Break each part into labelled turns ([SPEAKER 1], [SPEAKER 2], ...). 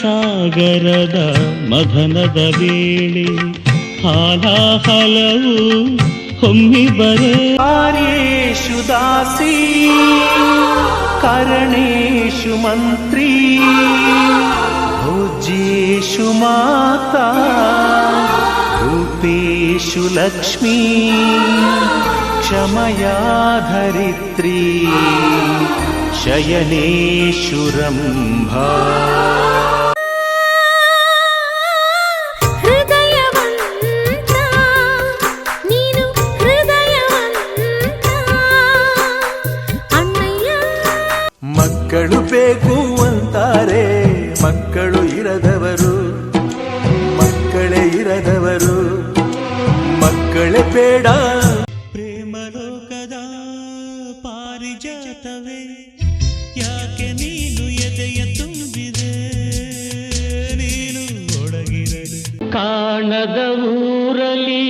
[SPEAKER 1] ಸಾಗರದ ಮದನದ ವೇಳೆ ಹಾಲಾಹಲವು ಹೊಮ್ಮಿ ಬರೆ
[SPEAKER 2] ಕಾರ್ಯೇಷು ದಾಸಿ ಕರಣೇಶು ಮಂತ್ರಿ ಭೋಜ್ಯೇಷು ಮಾತಾ ರೂಪೇಶು ಲಕ್ಷ್ಮೀ ಕ್ಷಮಯಾ ಧರಿತ್ರಿ ಶಯನೇಶು ರಂಭಾ ಮಕ್ಕಳು ಇರದವರು ಮಕ್ಕಳೇ ಇರದವರು ಮಕ್ಕಳೇ ಬೇಡ.
[SPEAKER 1] ಪ್ರೇಮಲೋಕದ ಪಾರಿಜಾತವೇ ಯಾಕೆ ನೀನು ಎದೆಯ ತುಂಬಿದೆ? ನೀನು ಒಡಗಿರಲು ಕಾಣದ ಊರಲಿ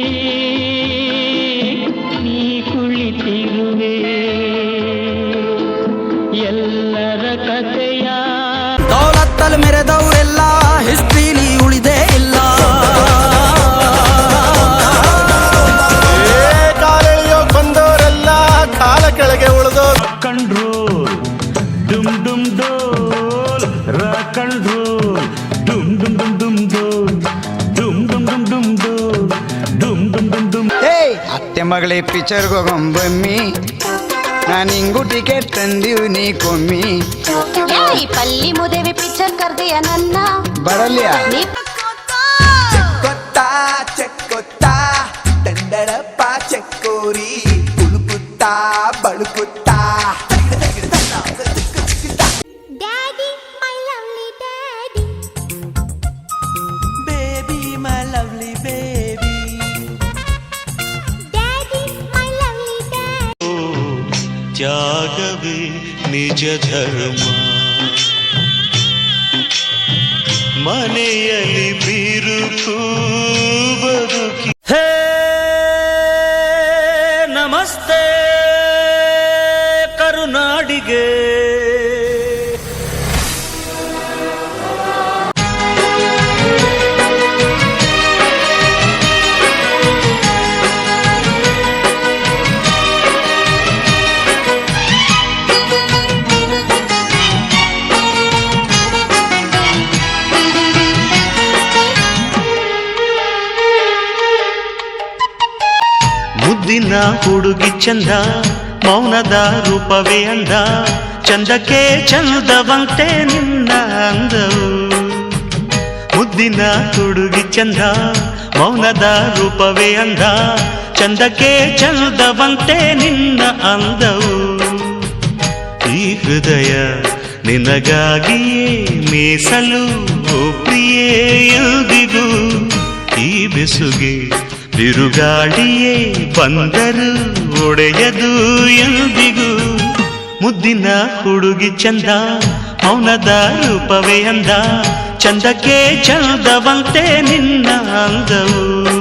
[SPEAKER 1] ನೀ ಕುಳಿತಿರುವೆ.
[SPEAKER 3] ದೌಲತ್ತಲ್ಲಿ ಮೆರೆದವರೆಲ್ಲ ಹಿಸ್ಟ್ರಿಲಿ ಉಳಿದೇ ಇಲ್ಲ.
[SPEAKER 4] ಕಾಲೆಳೆಯೋ ಬಂದವರೆಲ್ಲ ಕಾಲ ಕೆಳಗೆ ಉಳಿದೋರು.
[SPEAKER 1] ಕಂಡ್ರು ಡುಮ್ ಡುಮ್ ಡೋಲ್ ರ ಅಂಡ್ ರೋಲ್ ಡುಮ್ ಡುಮ್ ಡುಮ್ ಡುಮ್ ಡೋಲ್ ಡುಮ್ ಡುಮ್ ಡುಮ್ ಡುಮ್ ಡೋಲ್ ಡುಮ್ ಡುಮ್ ಡುಮ್ ಡುಮ್.
[SPEAKER 3] ಏಯ್ ಅತ್ತೆ ಮಗಳೇ ಪಿಕ್ಚರ್ಗೆ ಹೋಗಂಬಮ್ಮಿ ನಾನು ಹಿಂಗೂ ಟಿಕೆಟ್ ತಂದೀವಿ ನೀ ಕೊಮ್ಮಿ
[SPEAKER 5] ಏಯ್ ಪಲ್ಲಿ ಮುದೇವಿ ಪಿಕ್ಚರ್ ಕರ್ದೆಯ ನನ್ನ
[SPEAKER 3] ಬರಲ್ಯಾ
[SPEAKER 5] ನೀ
[SPEAKER 6] చెక్కొత్తా చెక్కొత్తా దండడప్ప చెక్కోరి పులుకుత్తా బడుకుత్తా
[SPEAKER 1] ತ್ಯಾಗವೇ ನಿಜ ಧರ್ಮ. ಮನೆಯಲ್ಲಿ ಬಿರುಕು ಹೇ ನಮಸ್ತೆ ಕರುನಾಡಿಗೆ. ಮುದ್ದಿನ ಹುಡುಗಿ ಚಂದ, ಮೌನದ ರೂಪವೇ ಅಂದ. ಚಂದಕ್ಕೆ ಚಂದವಂತೆ ನಿನ್ನ ಅಂದವು. ಮುದ್ದಿನ ಹುಡುಗಿ ಚಂದ, ಮೌನದ ರೂಪವೇ ಅಂದ. ಚಂದಕ್ಕೆ ಚಂದವಂತೆ ನಿನ್ನ ಅಂದವು. ಈ ಹೃದಯ ನಿನಗಾಗಿಯೇ ಮೀಸಲು ಪ್ರಿಯೇ ಎಂದಿಗೂ ಈ ಬೆಸುಗೆ ಬಿರುಗಾಳಿಯೇ ಬಂದರು ಒಡೆಯದು ಎಂದಿಗೂ. ಮುದ್ದಿನ ಹುಡುಗಿ ಚಂದ ಮೌನದ ರೂಪವೇ ಅಂದ. ಚಂದಕ್ಕೆ ಚಂದವಂತೆ ನಿನ್ನ ಅಂದವು.